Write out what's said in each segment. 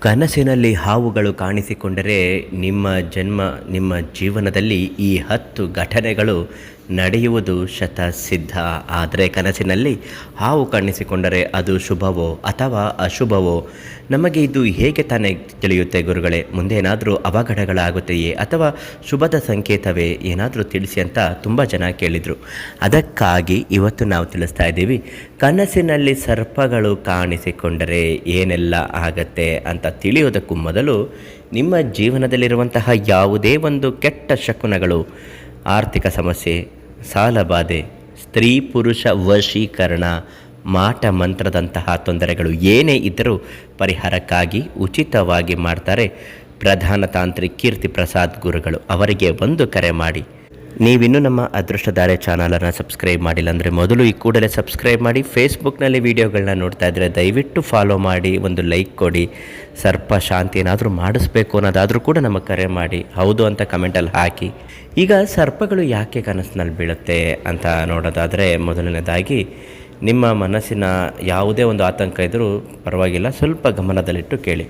ಕನಸಿನಲ್ಲಿ ಹಾವುಗಳು ಕಾಣಿಸಿಕೊಂಡರೆ ನಿಮ್ಮ ಜನ್ಮ ನಿಮ್ಮ ಜೀವನದಲ್ಲಿ ಈ ಹತ್ತು ಘಟನೆಗಳು ನಡೆಯುವುದು ಶತಸಿದ್ಧ. ಆದರೆ ಕನಸಿನಲ್ಲಿ ಹಾವು ಕಾಣಿಸಿಕೊಂಡರೆ ಅದು ಶುಭವೋ ಅಥವಾ ಅಶುಭವೋ? ನಮಗೆ ಇದು ಹೇಗೆ ತಾನೇ ತಿಳಿಯುತ್ತೆ ಗುರುಗಳೇ? ಮುಂದೆ ಏನಾದರೂ ಅವಘಡಗಳಾಗುತ್ತೆಯೇ ಅಥವಾ ಶುಭದ ಸಂಕೇತವೇ? ಏನಾದರೂ ತಿಳಿಸಿ ಅಂತ ತುಂಬ ಜನ ಕೇಳಿದರು. ಅದಕ್ಕಾಗಿ ಇವತ್ತು ನಾವು ತಿಳಿಸ್ತಾ ಇದ್ದೀವಿ, ಕನಸಿನಲ್ಲಿ ಸರ್ಪಗಳು ಕಾಣಿಸಿಕೊಂಡರೆ ಏನೆಲ್ಲ ಆಗತ್ತೆ ಅಂತ ತಿಳಿಯೋದಕ್ಕೂ ಮೊದಲು ನಿಮ್ಮ ಜೀವನದಲ್ಲಿರುವಂತಹ ಯಾವುದೇ ಒಂದು ಕೆಟ್ಟ ಶಕುನಗಳು, ಆರ್ಥಿಕ ಸಮಸ್ಯೆ ಸಾಲಬಾಧೆ. ಸ್ತ್ರೀ ಪುರುಷ ವಶೀಕರಣ ಮಾಟ ಮಂತ್ರದಂತಹ ತೊಂದರೆಗಳು ಏನೇ ಇದ್ದರೂ ಪರಿಹಾರಕ್ಕಾಗಿ ಉಚಿತವಾಗಿ ಮಾಡ್ತಾರೆ ಪ್ರಧಾನ ತಾಂತ್ರಿಕ ಕೀರ್ತಿ ಪ್ರಸಾದ್ ಗುರುಗಳು. ಅವರಿಗೆ ಒಂದು ಕರೆ ಮಾಡಿ. ನೀವಿನ್ನೂ ನಮ್ಮ ಅದೃಷ್ಟಧಾರೆ ಚಾನಲನ್ನು ಸಬ್ಸ್ಕ್ರೈಬ್ ಮಾಡಿಲ್ಲ ಅಂದರೆ ಮೊದಲು ಈ ಕೂಡಲೇ ಸಬ್ಸ್ಕ್ರೈಬ್ ಮಾಡಿ ಫೇಸ್ಬುಕ್ನಲ್ಲಿ ವೀಡಿಯೋಗಳನ್ನ ನೋಡ್ತಾ ಇದ್ದರೆ ದಯವಿಟ್ಟು ಫಾಲೋ ಮಾಡಿ, ಒಂದು ಲೈಕ್ ಕೊಡಿ, ಸರ್ಪ ಶಾಂತಿ ಏನಾದರೂ ಮಾಡಿಸ್ಬೇಕು ಅನ್ನೋದಾದರೂ ಕೂಡ ನಮಗೆ ಕರೆ ಮಾಡಿ, ಹೌದು ಅಂತ ಕಮೆಂಟಲ್ಲಿ ಹಾಕಿ. ಈಗ ಸರ್ಪಗಳು ಯಾಕೆ ಕನಸಿನಲ್ಲಿ ಬೀಳುತ್ತೆ ಅಂತ ನೋಡೋದಾದರೆ ಮೊದಲನೇದಾಗಿ ನಿಮ್ಮ ಮನಸ್ಸಿನ ಯಾವುದೇ ಒಂದು ಆತಂಕ ಇದ್ದರೂ ಪರವಾಗಿಲ್ಲ, ಸ್ವಲ್ಪ ಗಮನದಲ್ಲಿಟ್ಟು ಕೇಳಿ.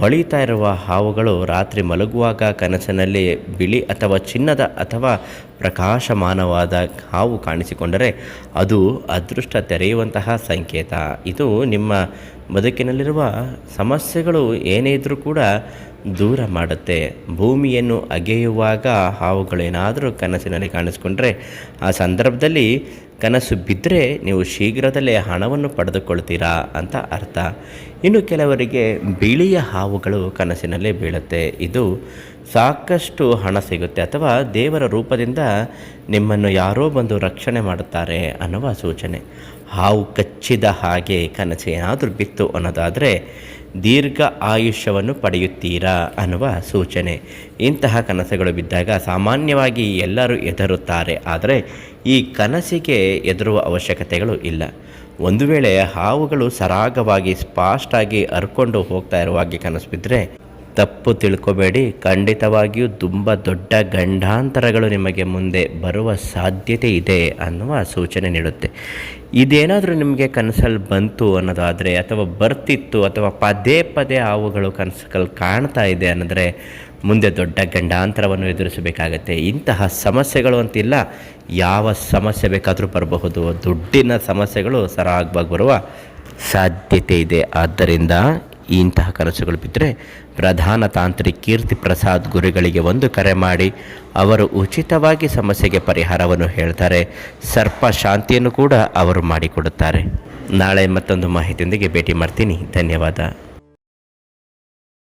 ಹೊಳಿತಾ ಇರುವ ಹಾವುಗಳು ರಾತ್ರಿ ಮಲಗುವಾಗ ಕನಸಿನಲ್ಲಿ ಬಿಳಿ ಅಥವಾ ಚಿನ್ನದ ಅಥವಾ ಪ್ರಕಾಶಮಾನವಾದ ಹಾವು ಕಾಣಿಸಿಕೊಂಡರೆ ಅದು ಅದೃಷ್ಟ ತೆರೆಯುವಂತಹ ಸಂಕೇತ. ಇದು ನಿಮ್ಮ ಬದುಕಿನಲ್ಲಿರುವ ಸಮಸ್ಯೆಗಳು ಏನೇ ಇದ್ದರೂ ಕೂಡ ದೂರ ಮಾಡುತ್ತೆ. ಭೂಮಿಯನ್ನು ಅಗೆಯುವಾಗ ಹಾವುಗಳೇನಾದರೂ ಕನಸಿನಲ್ಲಿ ಕಾಣಿಸ್ಕೊಂಡ್ರೆ ಆ ಸಂದರ್ಭದಲ್ಲಿ ಕನಸು ಬಿದ್ದರೆ ನೀವು ಶೀಘ್ರದಲ್ಲೇ ಹಣವನ್ನು ಪಡೆದುಕೊಳ್ತೀರಾ ಅಂತ ಅರ್ಥ. ಇನ್ನು ಕೆಲವರಿಗೆ ಬಿಳಿಯ ಹಾವುಗಳು ಕನಸಿನಲ್ಲೇ ಬೀಳುತ್ತೆ. ಇದು ಸಾಕಷ್ಟು ಹಣ ಸಿಗುತ್ತೆ ಅಥವಾ ದೇವರ ರೂಪದಿಂದ ನಿಮ್ಮನ್ನು ಯಾರೋ ಬಂದು ರಕ್ಷಣೆ ಮಾಡುತ್ತಾರೆ ಅನ್ನುವ ಸೂಚನೆ. ಹಾವು ಕಚ್ಚಿದ ಹಾಗೆ ಕನಸೇನಾದರೂ ಬಿತ್ತು ಅನ್ನೋದಾದರೆ ದೀರ್ಘ ಆಯುಷ್ಯವನ್ನು ಪಡೆಯುತ್ತೀರಾ ಅನ್ನುವ ಸೂಚನೆ. ಇಂತಹ ಕನಸುಗಳು ಬಿದ್ದಾಗ ಸಾಮಾನ್ಯವಾಗಿ ಎಲ್ಲರೂ ಹೆದರುತ್ತಾರೆ. ಆದರೆ ಈ ಕನಸಿಗೆ ಹೆದರುವ ಅವಶ್ಯಕತೆಗಳು ಇಲ್ಲ. ಒಂದು ವೇಳೆ ಹಾವುಗಳು ಸರಾಗವಾಗಿ ಸ್ಪಾಸ್ಟಾಗಿ ಹರ್ಕೊಂಡು ಹೋಗ್ತಾ ಇರುವ ಹಾಗೆ ಕನಸು ಬಿದ್ದರೆ ತಪ್ಪು ತಿಳ್ಕೊಬೇಡಿ. ಖಂಡಿತವಾಗಿಯೂ ತುಂಬ ದೊಡ್ಡ ಗಂಡಾಂತರಗಳು ನಿಮಗೆ ಮುಂದೆ ಬರುವ ಸಾಧ್ಯತೆ ಇದೆ ಅನ್ನುವ ಸೂಚನೆ ನೀಡುತ್ತೆ. ಇದೇನಾದರೂ ನಿಮಗೆ ಕನಸಲ್ಲಿ ಬಂತು ಅನ್ನೋದಾದರೆ ಅಥವಾ ಬರ್ತಿತ್ತು ಅಥವಾ ಪದೇ ಪದೇ ಹಾವುಗಳು ಕನಸುಗಳು ಕಾಣ್ತಾ ಇದೆ ಅನ್ನೋದ್ರೆ ಮುಂದೆ ದೊಡ್ಡ ಗಂಡಾಂತರವನ್ನು ಎದುರಿಸಬೇಕಾಗತ್ತೆ. ಇಂತಹ ಸಮಸ್ಯೆಗಳು ಅಂತಿಲ್ಲ. ಯಾವ ಸಮಸ್ಯೆ ಬೇಕಾದರೂ ಬರಬಹುದು. ದುಡ್ಡಿನ ಸಮಸ್ಯೆಗಳು ಸರಾಗವಾಗಿ ಬರುವ ಸಾಧ್ಯತೆ ಇದೆ. ಆದ್ದರಿಂದ ಇಂತಹ ಕನಸುಗಳು ಬಿದ್ದರೆ ಪ್ರಧಾನ ತಾಂತ್ರಿಕ್ ಕೀರ್ತಿ ಪ್ರಸಾದ್ ಗುರುಗಳಿಗೆ ಒಂದು ಕರೆ ಮಾಡಿ ಅವರು ಉಚಿತವಾಗಿ ಸಮಸ್ಯೆಗೆ ಪರಿಹಾರವನ್ನು ಹೇಳ್ತಾರೆ. ಸರ್ಪ ಶಾಂತಿಯನ್ನು ಕೂಡ ಅವರು ಮಾಡಿಕೊಡುತ್ತಾರೆ. ನಾಳೆ ಮತ್ತೊಂದು ಮಾಹಿತಿಯೊಂದಿಗೆ ಭೇಟಿ ಮಾಡ್ತೀನಿ. ಧನ್ಯವಾದ.